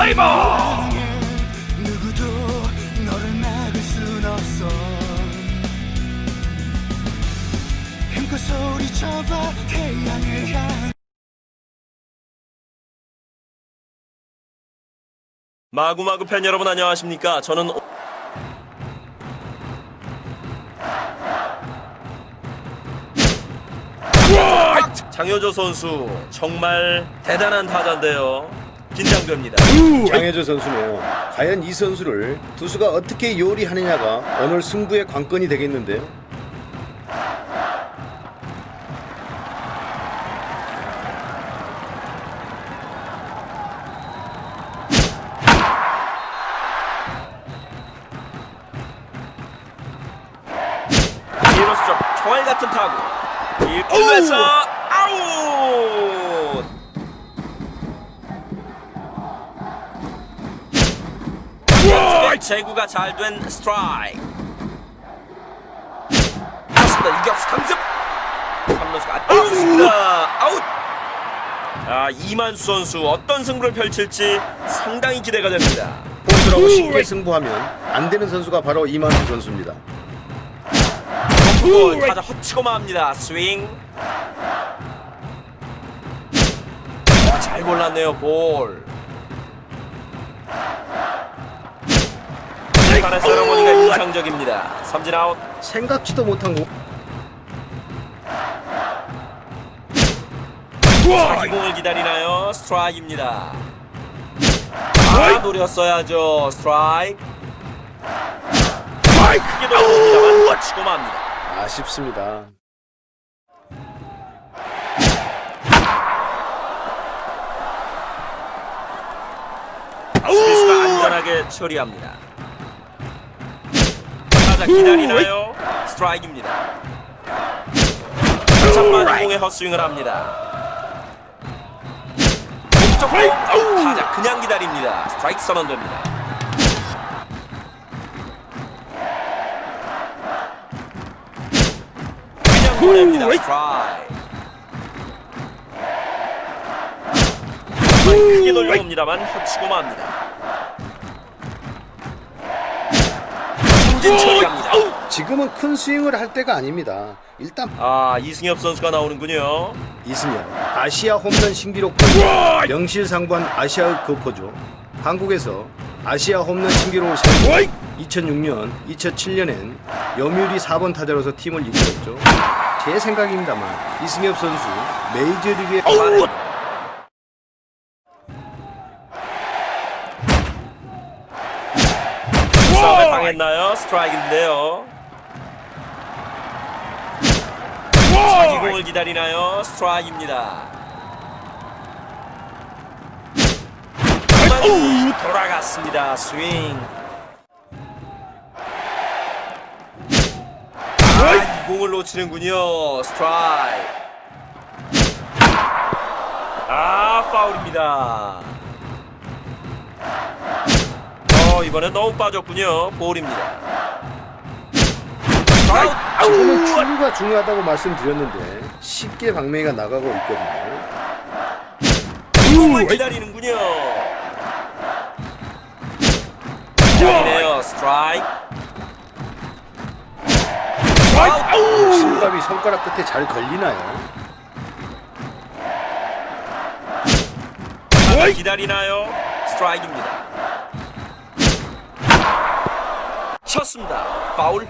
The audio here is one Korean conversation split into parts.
웨이버 누구도 너를 막을 순 없어. 힘껏 소리쳐봐 태양을 향해. 마구마구 팬 여러분 안녕하십니까? 저는 오- 장효조 선수 정말 대단한 타자인데요 긴장됩니다 장혜조 선수네요. 과연 이 선수를 투수가 어떻게 요리하느냐가 오늘 승부의 관건이 되겠는데요. 이로수 좀 총알 같은 타구 1루에서 제구가 잘 된 스트라이크. 맞습니다. 이격수 강습 3루수가 아웃입니다. 아웃! 아 이만수 선수 어떤 승부를 펼칠지 상당히 기대가 됩니다. 포수라고 쉽게 승부하면 안 되는 선수가 바로 이만수 선수입니다. 볼 타자 허치고 맙니다. 스윙. 아, 잘 골랐네요 볼 판의 세러머니가 인상적입니다. 삼진 아웃. 생각지도 못한 공. 자기 공을 기다리나요? 스트라이크입니다. 아 노렸어야죠. 스트라이크. 크게 돌아옵니다만 허치고 맙니다. 아쉽습니다. 수비수가 안전하게 처리합니다. 타자 기다리나요? 스트라이크입니다. 잠만 공에 헛스윙을 합니다. 공 타자 그냥 기다립니다. 스트라이크 선언됩니다. 그냥 보냅니다. 스트라이크. 크게 돌려봅니다만 헛치고 맙니다. 삼진 처리합니다. 지금은 큰 스윙을 할 때가 아닙니다. 일단 아 이승엽 선수가 나오는군요. 이승엽 아시아 홈런 신기록 명실상부한 아시아 거포죠. 한국에서 아시아 홈런 신기록을 세우고 2006년, 2007년엔 염유리 4번 타자로서 팀을 이끌었죠. 제 생각입니다만 이승엽 선수 메이저리그에 스트라이크인데요. 자기 공을 기다리나요? 스트라이크입니다. 돌아갔습니다. 스윙. 아, 이 공을 놓치는군요. 스트라이크. 아, 파울입니다. 어, 이번엔 너무 빠졌군요. 볼입니다. 출루가 중요하다고 말씀드렸는데 쉽게 방맹이가 나가고 있거든요. 기다리는군요. 기다리네요. 스트라이크. 아웃! 실밥이 손가락 끝에 잘 걸리나요? 기다리나요? 스트라이크입니다. 쳤습니다. 파울.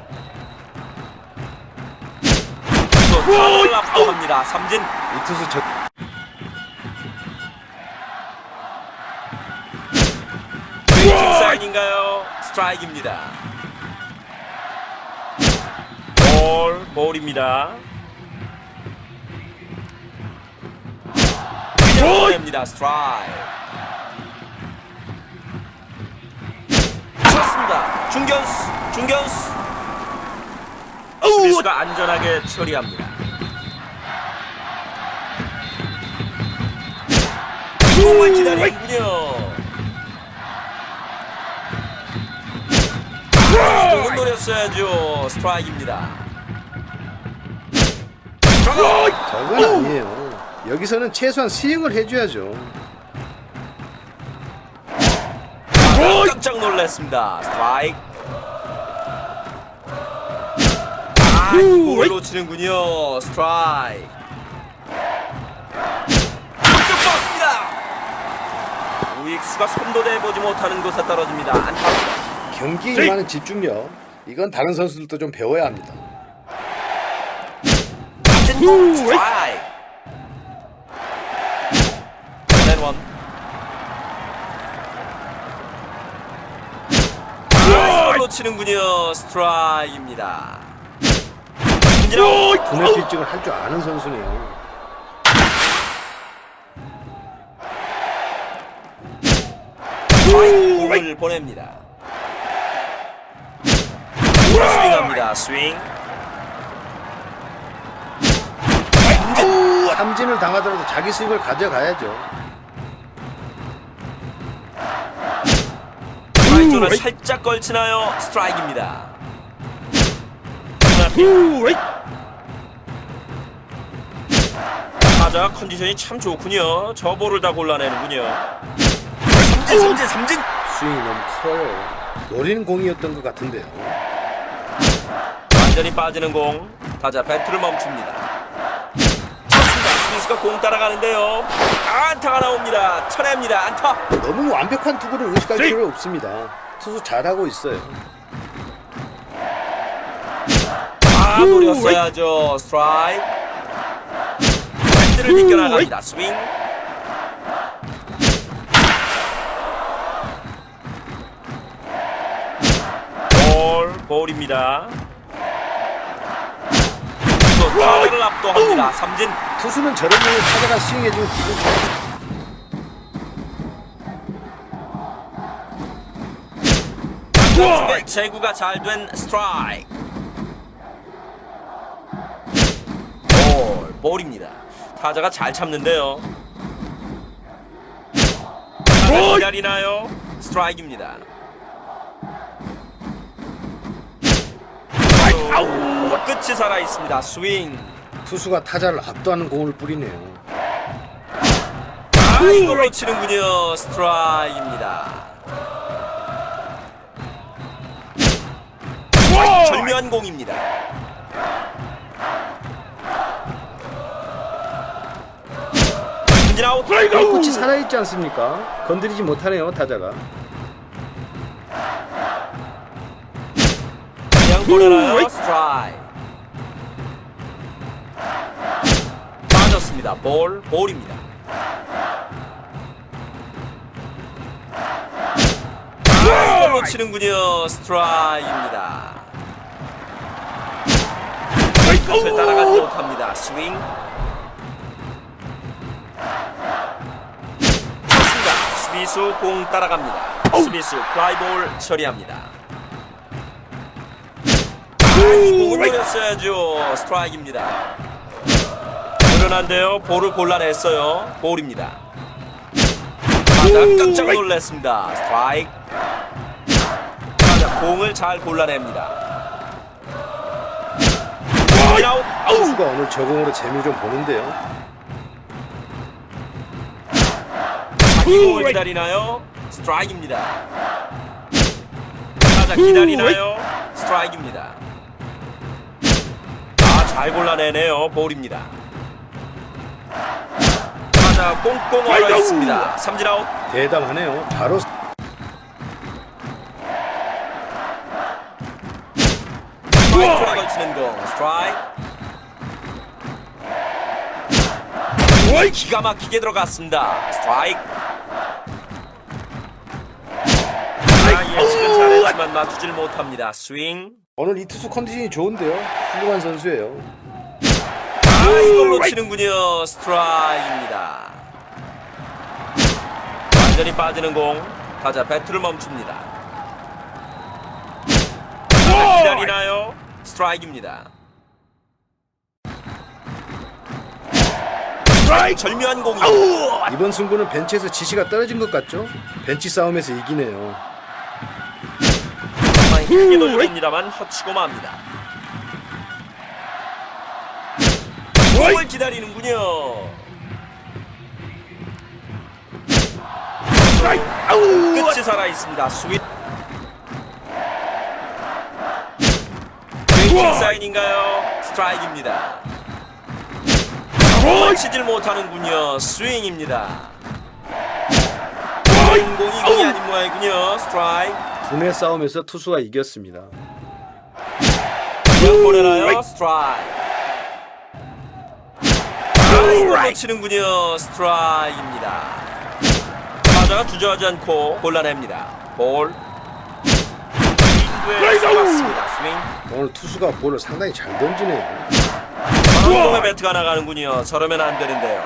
또 타구를 압도합니다. 삼진. 이 투수 저 직사인인가요? 스트라이크입니다. 볼, 볼입니다. 볼입니다. 스트라이크. 쳤습니다. 중견수, 중견수. 수비수가 안전하게 처리합니다. 공을 기다리군요. 공은 노렸어야죠. 스트라이크입니다. 스트라이크! 저건 아니에요. 여기서는 최소한 스윙을 해줘야죠. 놀랐습니다. 스트라이크. 아, 이공을 놓치는군요. 스트라이크. 쭉 뻗습니다. 우익수가 손도 대 보지 못하는 곳에 떨어집니다. 안타. 경기에 임하는 집중력 이건 다른 선수들도 좀 배워야 합니다. 진 스트라이크. 치는군요. 스트라이크입니다. 분해 필증을 할 줄 아는 선수네요. 공을 보냅니다. 스윙합니다. 스윙. 삼진을 당하더라도 자기 스윙을 가져가야죠. 라이트를 살짝 걸치나요? 스트라이크입니다. 타자 컨디션이 참 좋군요. 저 볼을 다 골라내는군요. 삼진, 삼진, 삼진. 스윙이 너무 커요. 노리는 공이었던 것 같은데요. 완전히 빠지는 공. 타자 배트를 멈춥니다. 스미스가 공 따라가는데요. 안타가 나옵니다. 쳐냅니다. 안타. 너무 완벽한 투구를 의식할! 필요 없습니다. 투수 잘하고 있어요. 아 노렸어야죠. 스트라이크. 배트를 비껴나갑니다. 스윙. 볼, 볼입니다. 또 타자를 압도합니다. 삼진. 투수는 저런 공을 타자가 스윙해주면 기분 좋아요. 제구가 잘 된 스트라이크. 볼, 볼입니다. 타자가 잘 참는데요. 타자 기다리나요? 스트라이크입니다. 아우, 끝이 살아 있습니다. 스윙. 투수가 타자를 압도하는 공을 뿌리네요. 아, 이걸로 치는군요. 스트라이크입니다. 절묘한 공입니다. 아웃. 꽃이 살아있지 않습니까? 건드리지 못하네요 타자가. 그냥? 스트라이크. 빠졌습니다. 볼, 볼입니다. 아, 이걸로 치는군요. 스트라이크입니다. 끝을 따라가지 못합니다. 스윙. 수비수 공 따라갑니다. 수비수 플라이볼 처리합니다. 아, 이 공을 노렸어야죠. 스트라이크입니다. 늘어난데요. 볼을 골라냈어요. 볼입니다. 타자 깜짝 놀랐습니다. 스트라이크. 공을 잘 골라냅니다. 투수가 오늘 저 공으로 재미 좀 보는데요. 공을 기다리나요? 스트라이크입니다. 타자 기다리나요? 스트라이크입니다. 아, 잘 골라내네요. 볼입니다. 타자 꽁꽁 얼어 있습니다. 삼진 아웃. 대담하네요. 바로 스트라이크에 걸치는 공. 스트라이크. 기가 막히게 들어갔습니다. 스트라이크. 아, 예측은 잘했지만 맞추질 못합니다. 스윙. 오늘 이 투수 컨디션이 좋은데요. 훌륭한 선수예요. 아, 이걸로 치는군요. 스트라이크입니다. 완전히 빠지는 공. 타자 배트를 멈춥니다. 타자 기다리나요? 스트라이크입니다. 스트라이크 절묘한 공이 이번 승부는 벤치에서 지시가 떨어진 것 같죠? 벤치 싸움에서 이기네요. 상당히 크게 돌립니다만 허치고 맙니다. 공을 기다리는군요. 끝이 살아 있습니다. 스윗. 웨이팅 사인인가요? 스트라이크입니다. 치질 못하는군요. 스윙입니다. 공이 공이 아닌 모양이군요. 스트라이크. 두뇌 싸움에서 투수가 이겼습니다. 그냥 보내나요? 스트라이크. 스트라이크 놓치는군요. 스트라이크입니다. 타자가 주저하지 않고 골라냅니다. 볼. 이구에 잡았습니다. 스윙. 오늘 투수가 볼을 상당히 잘 던지네요. 공의 배트가 나가는군요. 저러면 안 되는데요.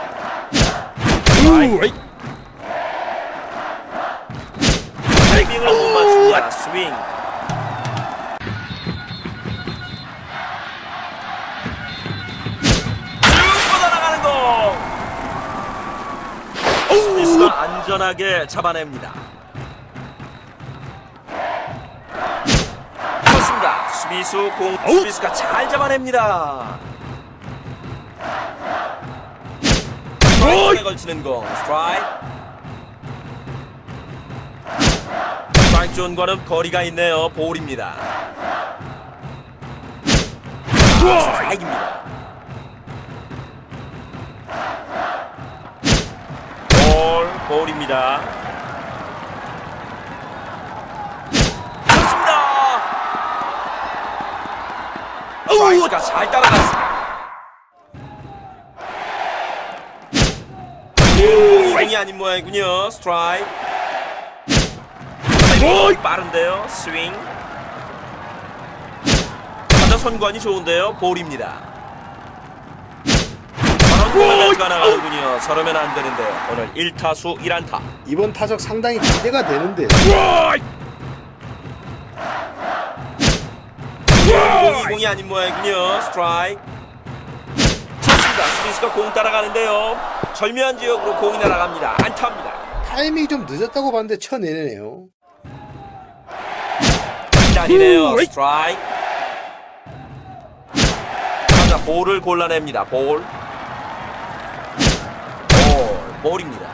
타이밍을 못 맞춥니다. 스윙. 뻗어나가는 공. 스미스가 안전하게 잡아냅니다. 그렇습니다. 수비수 공 수비수가 잘 잡아냅니다. 걸치는 공 스트라이크. 스트라이크 존과는 거리가 있네요. 볼입니다. 아, 스트라이크입니다. 볼, 볼입니다. 그렇습니다. 스트라이크가 잘 따라갔습니다. 공이 아닌 모양이군요. 스트라이크. 타이밍이 빠른데요. 스윙. 타자 선관이 좋은데요. 볼입니다. 공을 나가는군요. 저러면 안 되는데요. 오늘 1타수 1안타. 이번 타석 상당히 기대가 되는데 공이 공이 아닌 모양이군요. 스트라이크. 쳤습니다. 스미스가 공 따라가는데요. 절묘한 지역으로 공이 날아갑니다. 안타입니다. 타이밍이 좀 늦었다고 봤는데 쳐내네요. 기다리네요. 스트라이크. 타자 볼을 골라냅니다. 볼. 볼. 볼입니다.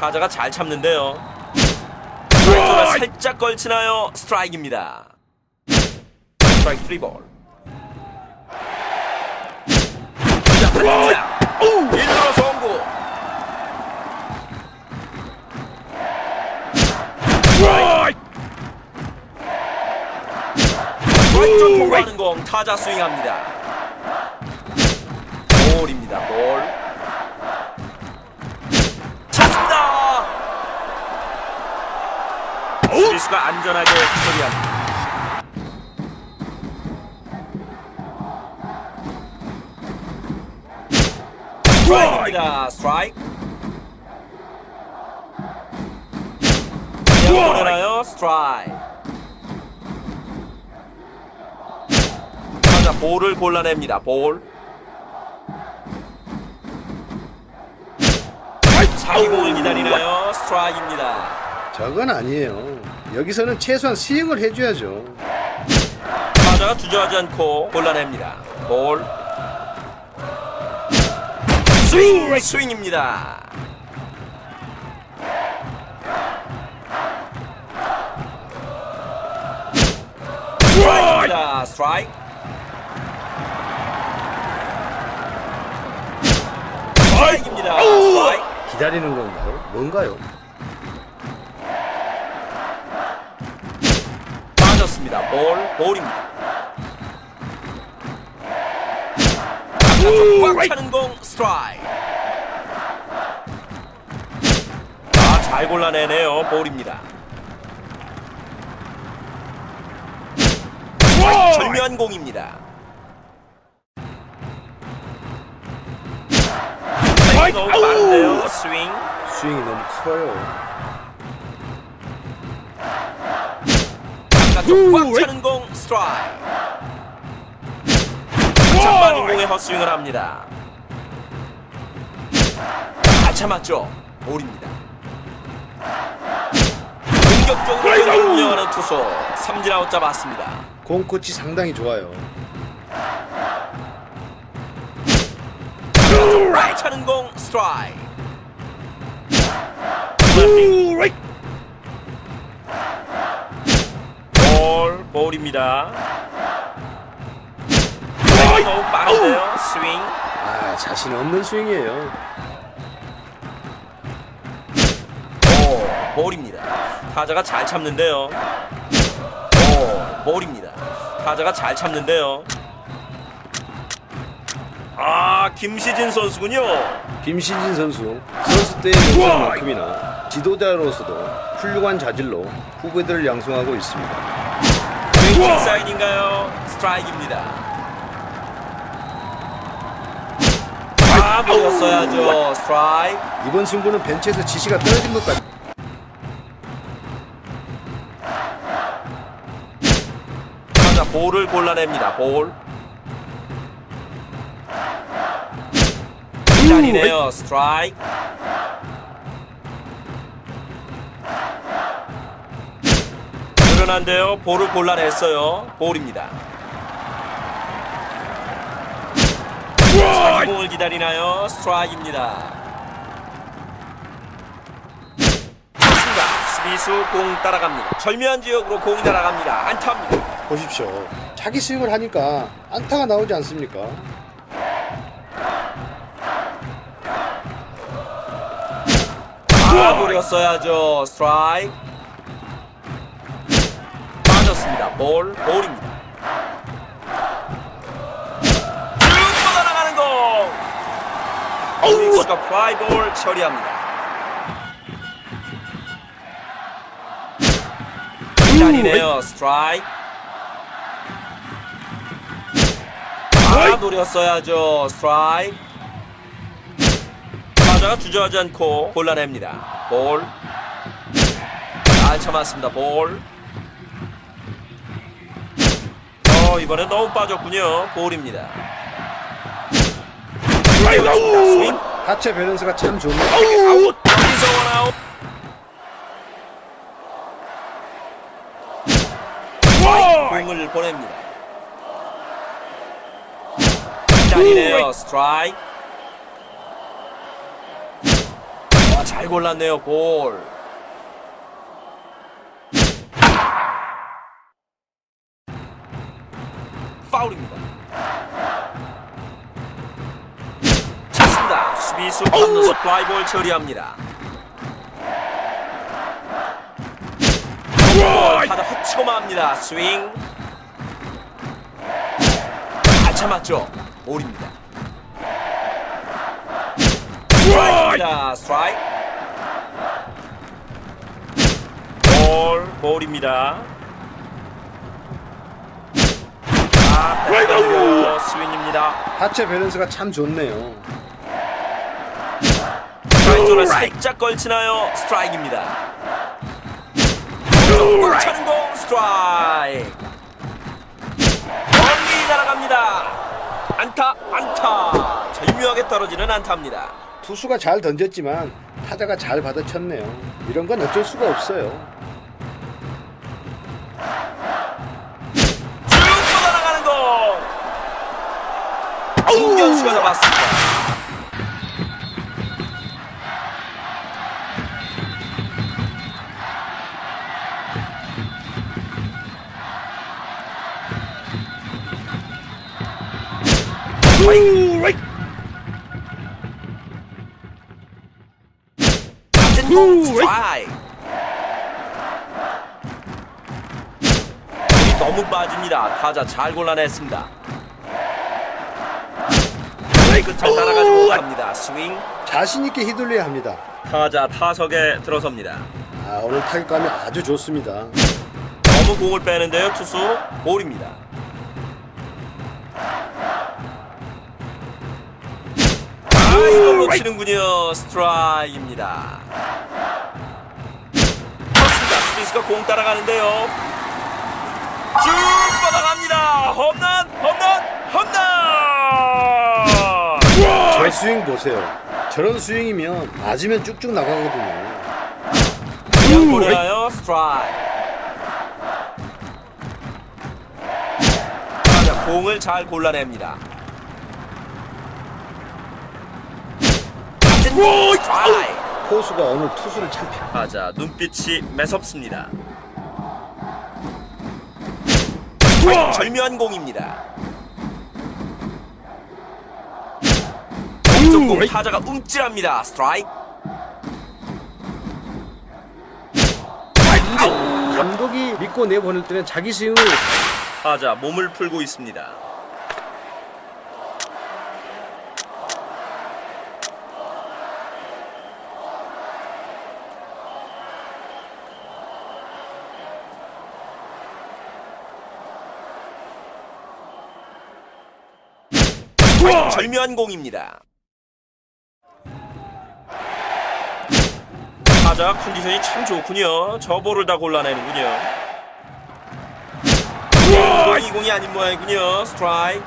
타자가 잘 참는데요. 스트라이크가 살짝 걸치나요? 스트라이크입니다. 스트라이크 3볼. 자. 1루 스트라이크 쪽 통과하는 공 타자 스윙합니다. 볼입니다. 볼. 찼습니다. 수비수가 안전하게 처리합니다. 스트라이크입니다. 스트라이크. 보내나요? 스트라이크. 타 자 볼을 골라냅니다. 볼. 자기 공을 기다리나요? 스트라이크입니다. 저건 아니에요. 여기서는 최소한 스윙을 해줘야죠. 타자가 주저하지 않고 골라냅니다. 볼. 스윙! 스윙입니다. 스트라이크입니다. 스트라이크. 스트라이크. 기다리는 건가요? 뭔가요? 빠졌습니다. 볼, 볼입니다. 바깥쪽 꽉 차는 공 스트라이크. 아, 잘 골라내네요. 볼입니다. 절묘한 공입니다. 스윙. 스윙이 너무 커요. 바깥쪽 꽉 차는 공 스트라이크. 맞은 공에 헛스윙을 합니다. 다 참았죠. 볼입니다. 공격적으로 경기를 운영하는 투수 삼진 아웃 잡았습니다. 공 끝이 상당히 좋아요. 바깥쪽 꽉 차는 공 스트라이크. 볼 볼입니다. 스윙. 아 자신 없는 스윙이에요. 오, 볼입니다. 타자가 잘 참는데요. 오, 볼입니다. 타자가 잘 참는데요. 아, 김시진 선수군요. 김신진 선수 선수 때의 명성만큼이나 지도자로서도 훌륭한 자질로 후배들을 양성하고 있습니다. 왼쪽 사인인가요? 스트라이크입니다. 아, 먹었어야죠. 스트라이크. 이번 승부는 벤치에서 지시가 떨어진 것 같. 타자 볼을 골라냅니다. 볼. 기다리네요. 스트라이크. 늘어난데요. 볼을 골라냈어요. 볼입니다. 공을 기다리나요? 스트라이크입니다. 좋습니다. 수비수 공 따라갑니다. 절묘한 지역으로 공이 날아갑니다. 안타입니다. 보십시오. 자기 스윙을 하니까 안타가 나오지 않습니까? 아, 노렸어야죠. 스트라이크. 빠졌습니다. 볼, 볼입니다. 쭉 뻗어나가는 공. 오익수가 플라이볼 처리합니다. 기다리네요. 스트라이크. 아, 노렸어야죠. 스트라이크. 타자가 주저하지 않고 골라냅니다. 볼. 잘 참았습니다. 볼. 어, 이번엔 너무 빠졌군요. 볼입니다. 스윙. 하체 밸런스가 참 좋네요. 아웃. 여기서 원아웃. 공을 보냅니다. 기다리네요. 스트라이크. 아, 잘 골랐네요. 볼. 파울입니다. 찼습니다. 수비수 컨너스 플라이볼 처리합니다. 볼 타자 허치고 맙니다. 스윙. 잘 참았죠. 볼입니다. 스트라이크입니다. 스트라이크. 볼, 볼입니다. 아, 뺏어가요. 스윙입니다. 하체 밸런스가 참 좋네요. 스트라이크를 살짝 걸치나요? 스트라이크입니다. 꽉 차는 공 스트라이크. 멀리 날아갑니다. 안타, 안타. 절묘하게 떨어지는 안타입니다. 투수가 잘 던졌지만 타자가 잘 받아쳤네요. 이런 건 어쩔 수가 없어요. 김견수가 잡았습니다. 스트라이크. 너무 빠집니다. 타자 잘 골라냈습니다. 끝을 따라가지 못합니다. 스윙. 자신 있게 휘둘려야 합니다. 타자 타석에 들어섭니다. 아, 오늘 타격감이 아주 좋습니다. 너무 공을 빼는데요. 투수 볼입니다. 아, 이걸 놓치는군요. 스트라이크입니다. 쳤습니다. 스미스가 공 따라가는데요. 쭉 뻗어갑니다. 홈런, 홈런, 홈런! 저 스윙 보세요. 저런 스윙이면 맞으면 쭉쭉 나가거든요. 그냥 보내나요? 스트라이크. 자, 공을 잘 골라냅니다. 스트라이크. 포수가 오늘 투수를 참 펴. 맞아, 눈빛이 매섭습니다. 절묘한 공입니다. 공 타자가 움찔합니다. 스트라이크. 감독이 믿고 내보낼 때는 자기 스윙을 타자 몸을 풀고 있습니다. 절묘한 공입니다. 타자 컨디션이 참 좋군요. 저 볼을 다 골라내는군요. 공이 공이 아닌 모양이군요. 스트라이크.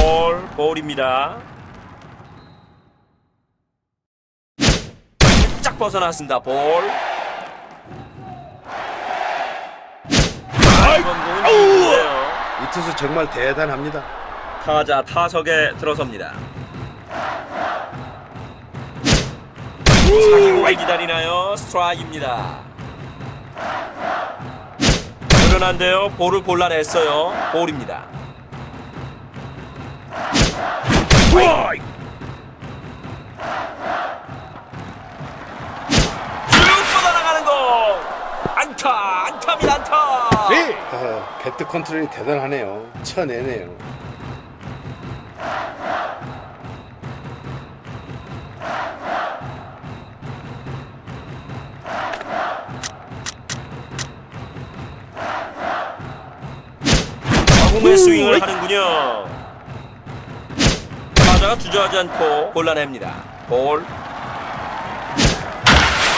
볼, 볼입니다. 짝 벗어났습니다. 볼. 투수 정말 대단합니다. 타자 타석에 들어섭니다. 사기공을 기다리나요? 스트라이크입니다. 그러난데요. 볼을 골라냈어요. 볼입니다. 스트라이크! 쭉 뻗어나가는 공! 안타! 아, 배트 컨트롤이 대단하네요. 쳐내네요. 공의 스윙을 하는군요. 타자가 주저하지 않고 골라냅니다. 볼.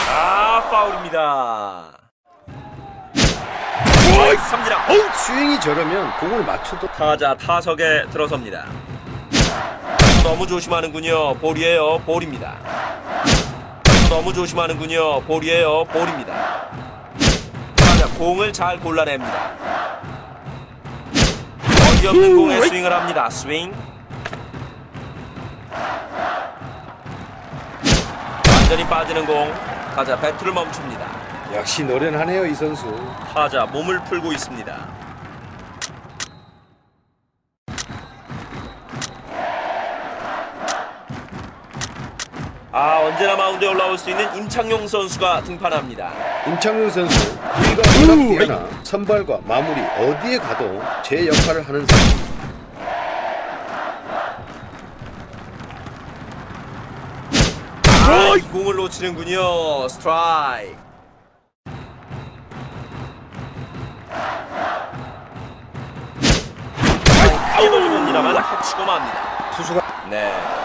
아, 파울입니다. 스트라이크 삼진아. 스윙이 저러면 공을 맞춰도 타자 타석에 들어섭니다. 너무 조심하는군요. 볼이에요. 볼입니다. 너무 조심하는군요. 볼이에요. 볼입니다. 타자 공을 잘 골라냅니다. 어이없는 공에 스윙을 합니다. 스윙. 완전히 빠지는 공. 타자 배트를 멈춥니다. 역시 노련하네요 이 선수. 타자 몸을 풀고 있습니다. 아 언제나 마운드에 올라올 수 있는 임창용 선수가 등판합니다. 임창용 선수 우리가 뛰어나 선발과 마무리 어디에 가도 제 역할을 하는 선수. 아, 이 공을 놓치는군요. 스트라이크. 크게 돌립니다만 해치고 맙니다. 투수가 네.